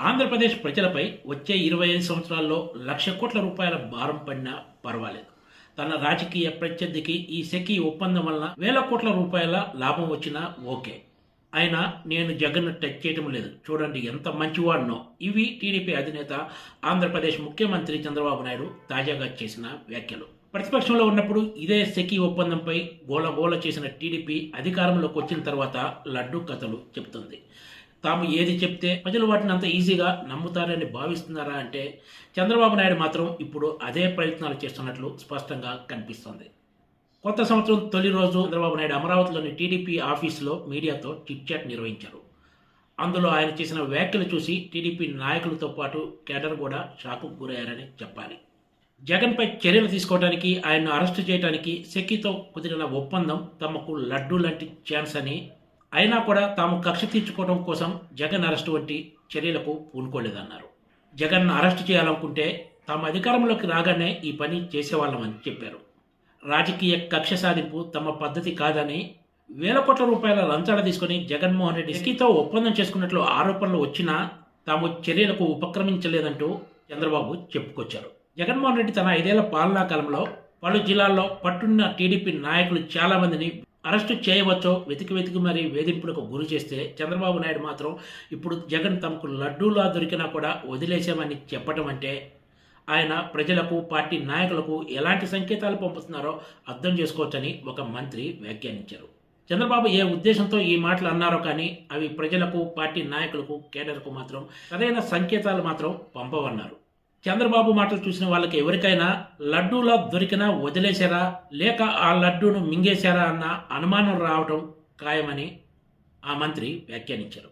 ఆంధ్రప్రదేశ్ ప్రజలపై వచ్చే ఇరవై ఐదు సంవత్సరాల్లో లక్ష కోట్ల రూపాయల భారం పడినా పర్వాలేదు. తన రాజకీయ ప్రత్యర్థికి ఈ సెకీ ఒప్పందం వలన వేల కోట్ల రూపాయల లాభం వచ్చినా ఓకే. అయినా నేను జగన్ టచ్ చేయటం లేదు. చూడండి ఎంత మంచివాడినో. ఇవి టీడీపీ అధినేత ఆంధ్రప్రదేశ్ ముఖ్యమంత్రి చంద్రబాబు నాయుడు తాజాగా చేసిన వ్యాఖ్యలు. ప్రతిపక్షంలో ఉన్నప్పుడు ఇదే సెకీ ఒప్పందంపై గోల గోల చేసిన టీడీపీ అధికారంలోకి వచ్చిన తర్వాత లడ్డు కథలు చెబుతుంది తాము ఏది చెప్తే ప్రజలు వాటిని అంత ఈజీగా నమ్ముతారని భావిస్తున్నారా అంటే చంద్రబాబు నాయుడు మాత్రం ఇప్పుడు అదే ప్రయత్నాలు చేస్తున్నట్లు స్పష్టంగా కనిపిస్తోంది. కొత్త సంవత్సరం తొలి రోజు చంద్రబాబు నాయుడు అమరావతిలోని టీడీపీ ఆఫీసులో మీడియాతో చిట్ చాట్ నిర్వహించారు. అందులో ఆయన చేసిన వ్యాఖ్యలు చూసి టీడీపీ నాయకులతో పాటు కేడర్ కూడా షాకు గురయ్యారని చెప్పాలి. జగన్పై చర్యలు తీసుకోవడానికి ఆయన్ను అరెస్టు చేయడానికి సెక్కితో కుదిరిన ఒప్పందం తమకు లడ్డు లాంటి ఛాన్స్ అని అయినా కూడా తాము కక్ష తీర్చుకోవడం కోసం జగన్ అరెస్టు వంటి చర్యలకు పూనుకోలేదన్నారు. జగన్ అరెస్టు చేయాలనుకుంటే తాము అధికారంలోకి రాగానే ఈ పని చేసేవాళ్ళమని చెప్పారు. రాజకీయ కక్ష సాధింపు తమ పద్ధతి కాదని వేల కోట్ల రూపాయల లంచాలు తీసుకుని జగన్మోహన్ రెడ్డి ఇస్కీతో ఒప్పందం చేసుకున్నట్లు ఆరోపణలు వచ్చినా తాము చర్యలకు ఉపక్రమించలేదంటూ చంద్రబాబు చెప్పుకొచ్చారు. జగన్మోహన్ రెడ్డి తన ఐదేళ్ళ పాలనా కాలంలో పలు జిల్లాల్లో పట్టున్న టీడీపీ నాయకులు చాలామందిని అరెస్టు చేయవచ్చో వెతికి వెతికి మరి వేధింపులకు గురి చేస్తే చంద్రబాబు నాయుడు మాత్రం ఇప్పుడు జగన్ తమకు లడ్డూలా దొరికినా కూడా వదిలేసామని చెప్పటం అంటే ఆయన ప్రజలకు పార్టీ నాయకులకు ఎలాంటి సంకేతాలు పంపుతున్నారో అర్థం చేసుకోవచ్చని ఒక మంత్రి వ్యాఖ్యానించారు. చంద్రబాబు ఏ ఉద్దేశంతో ఈ మాటలు అన్నారో కానీ అవి ప్రజలకు పార్టీ నాయకులకు కేడర్కు మాత్రం సరైన సంకేతాలు మాత్రం పంపవన్నారు. చంద్రబాబు మాటలు చూసిన వాళ్ళకి ఎవరికైనా లడ్డూలా దొరికినా వదిలేశారా? లేక ఆ లడ్డూను మింగేశారా అన్న అనుమానం రావడం ఖాయమని ఆ మంత్రి వ్యాఖ్యానించారు.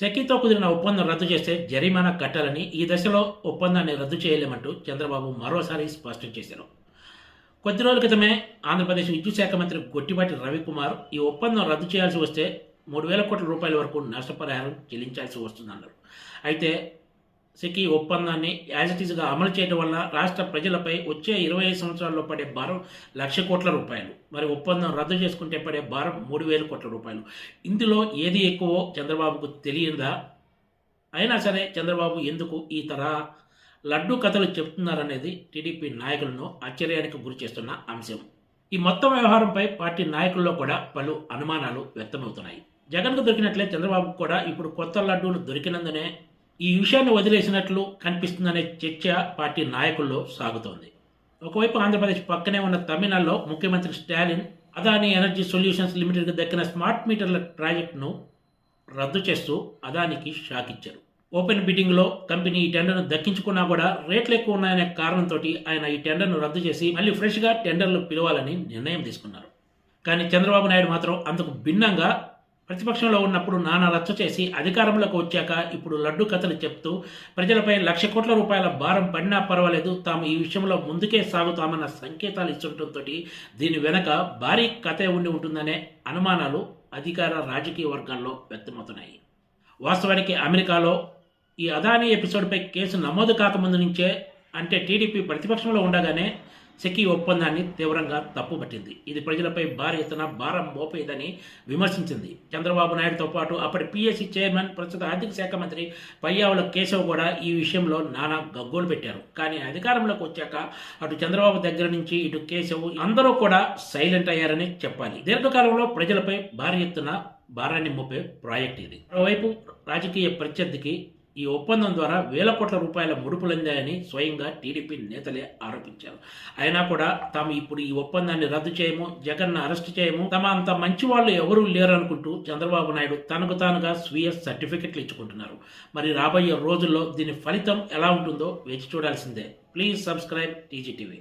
సెకీతో కుదిరిన ఒప్పందం రద్దు చేస్తే జరిమానా కట్టాలని ఈ దశలో ఒప్పందాన్ని రద్దు చేయలేమంటూ చంద్రబాబు మరోసారి స్పష్టం చేశారు. కొద్ది రోజుల క్రితమే ఆంధ్రప్రదేశ్ విద్యుత్ శాఖ మంత్రి గొట్టిపాటి రవికుమార్ ఈ ఒప్పందం రద్దు చేయాల్సి వస్తే మూడు వేల కోట్ల రూపాయల వరకు నష్టపరిహారం చెల్లించాల్సి వస్తుందన్నారు. అయితే సికి ఒప్పందాన్ని యాజ్ ఇట్ ఈస్గా అమలు చేయడం వల్ల రాష్ట్ర ప్రజలపై వచ్చే ఇరవై ఐదు సంవత్సరాల్లో పడే భారం లక్ష కోట్ల రూపాయలు. మరి ఒప్పందం రద్దు చేసుకుంటే పడే భారం మూడు వేల కోట్ల రూపాయలు. ఇందులో ఏది ఎక్కువో చంద్రబాబుకు తెలియదా? అయినా సరే చంద్రబాబు ఎందుకు ఈ తరహా లడ్డు కథలు చెప్తున్నారనేది టీడీపీ నాయకులను ఆశ్చర్యానికి గురి చేస్తున్న అంశం. ఈ మొత్తం వ్యవహారంపై పార్టీ నాయకుల్లో కూడా పలు అనుమానాలు వ్యక్తమవుతున్నాయి. జగన్కు దొరికినట్లే చంద్రబాబు కూడా ఇప్పుడు కొత్త లడ్డూలు దొరికినందునే ఈ విషయాన్ని వదిలేసినట్లు కనిపిస్తుందనే చర్చ పార్టీ నాయకుల్లో సాగుతోంది. ఒకవైపు ఆంధ్రప్రదేశ్ పక్కనే ఉన్న తమిళనాడులో ముఖ్యమంత్రి స్టాలిన్ అదాని ఎనర్జీ సొల్యూషన్స్ లిమిటెడ్కి దక్కిన స్మార్ట్ మీటర్ల ప్రాజెక్టును రద్దు చేస్తూ అదానికి షాక్ ఇచ్చారు. ఓపెన్ బిడ్డింగ్లో కంపెనీ ఈ టెండర్ను దక్కించుకున్నా కూడా రేట్లు ఎక్కువ ఉన్నాయనే కారణంతో ఆయన ఈ టెండర్ను రద్దు చేసి మళ్ళీ ఫ్రెష్గా టెండర్లు పిలవాలని నిర్ణయం తీసుకున్నారు. కానీ చంద్రబాబు నాయుడు మాత్రం అందుకు భిన్నంగా ప్రతిపక్షంలో ఉన్నప్పుడు నానా రచ్చ చేసి అధికారంలోకి వచ్చాక ఇప్పుడు లడ్డు కథలు చెప్తూ ప్రజలపై లక్ష కోట్ల రూపాయల భారం పడినా పర్వాలేదు తాము ఈ విషయంలో ముందుకే సాగుతామన్న సంకేతాలు ఇస్తుండటంతో దీని వెనక భారీ కథ ఉండి ఉంటుందనే అనుమానాలు అధికార రాజకీయ వర్గాల్లో వ్యక్తమవుతున్నాయి. వాస్తవానికి అమెరికాలో ఈ అదానీ ఎపిసోడ్పై కేసు నమోదు కాకముందు నుంచే అంటే టీడీపీ ప్రతిపక్షంలో ఉండగానే సెకీ ఒప్పందాన్ని తీవ్రంగా తప్పుపట్టింది. ఇది ప్రజలపై భారీ ఎత్తున భారం మోపేదని విమర్శించింది. చంద్రబాబు నాయుడుతో పాటు అప్పటి పిఎస్సి చైర్మన్ ప్రస్తుత ఆర్థిక శాఖ మంత్రి పయ్యావుల కేశవ్ కూడా ఈ విషయంలో నానా గగ్గోలు పెట్టారు. కానీ అధికారంలోకి వచ్చాక అటు చంద్రబాబు దగ్గర నుంచి ఇటు కేశవ్ అందరూ కూడా సైలెంట్ అయ్యారని చెప్పాలి. దీర్ఘకాలంలో ప్రజలపై భారీ ఎత్తున భారాన్ని మోపే ప్రాజెక్ట్ ఇది. మరోవైపు రాజకీయ ప్రత్యర్థికి ఈ ఒప్పందం ద్వారా వేల కోట్ల రూపాయల ముడుపులందాయని స్వయంగా టీడీపీ నేతలే ఆరోపించారు. అయినా కూడా తాము ఇప్పుడు ఈ ఒప్పందాన్ని రద్దు చేయము జగన్ అరెస్ట్ చేయము తమ అంత మంచి వాళ్ళు ఎవరూ లేరనుకుంటూ చంద్రబాబు నాయుడు తనకు తానుగా స్వీయ సర్టిఫికెట్లు ఇచ్చుకుంటున్నారు. మరి రాబోయే రోజుల్లో దీని ఫలితం ఎలా ఉంటుందో వేచి చూడాల్సిందే. Please subscribe TGTV